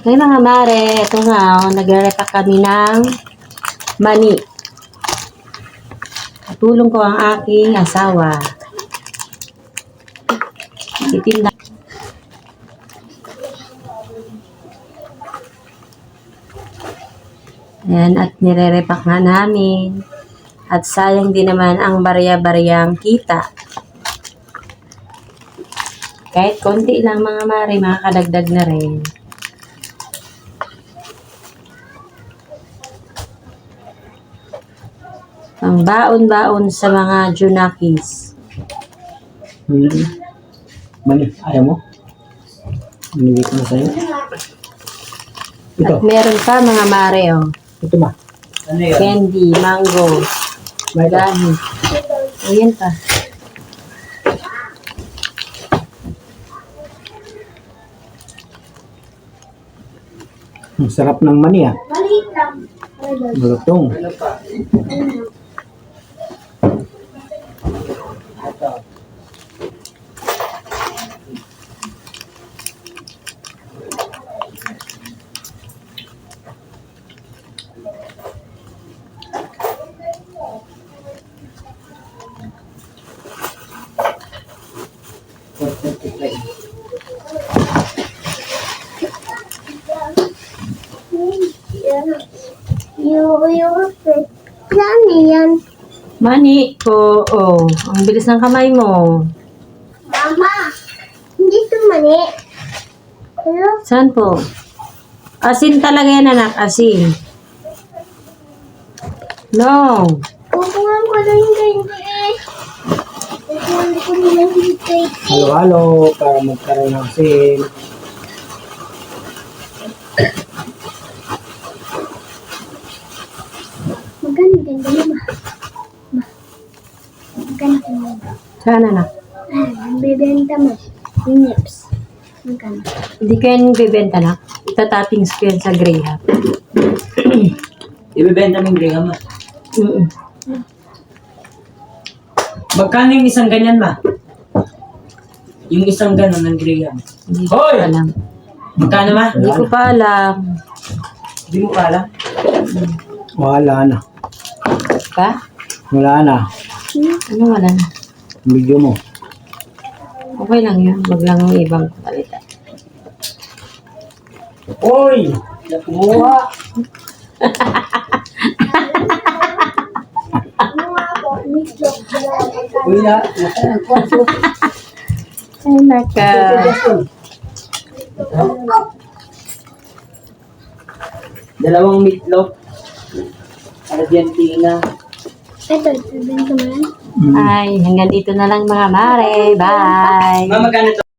Okay mga mare, ito nga, oh, nagre-repack kami ng mani. Tulong ko ang aking asawa. Titinda. Ayan, at nire-repack nga namin. At sayang din naman ang barya-baryang kita. Kahit konti lang mga mare, makakadagdag na rin. Ang baon-baon sa mga Junakis. Hmm. Mani, ayaw mo? Binigay ko na sa'yo. Ito, At meron pa mga mare, oh. ito ba? Ano yan? Candy, mango, gani. Ayan pa. Ang sarap ng mani ah. Maliit lang. Malutong. Yung, yung, yan yan. Mani po, oh. Ang bilis ng kamay mo. Mama, hindi ito mani. Hello? Saan po? Asin talaga yan, anak. Asin. No. Kukuhan ko lang yung ganito eh. Kukuhan ko nila yung cake. Halo-halo para magkaroon ng sin. Magkano ganda mo, ma? Ma. Saan, anak? Ah, bebenta mo. Yung nips. Magkano? Hindi ko yan bibenta, anak. Itatappings ko yan sa Graham. Ibebenta mo yung Graham, ma. Mm Magkano yung isang ganyan, ma? Yung isang ganon ng. Hindi ko Hoy! alam. Magkano, ma? Hindi ko pa alam. Hindi mo pa alam. Wala na. Pa? Wala na. Ano wala na? Video mo. Okay lang yun. Wag lang yung ibang palitan. Hoy! Kumuha! Nga po? Meatloaf. Uy na. Ay, naka. Dalawang meatloaf. Argentina. Ito, bebenta mo yan? Mm. Ay, hanggang dito na lang mga mare. Bye! Ma, magkano to?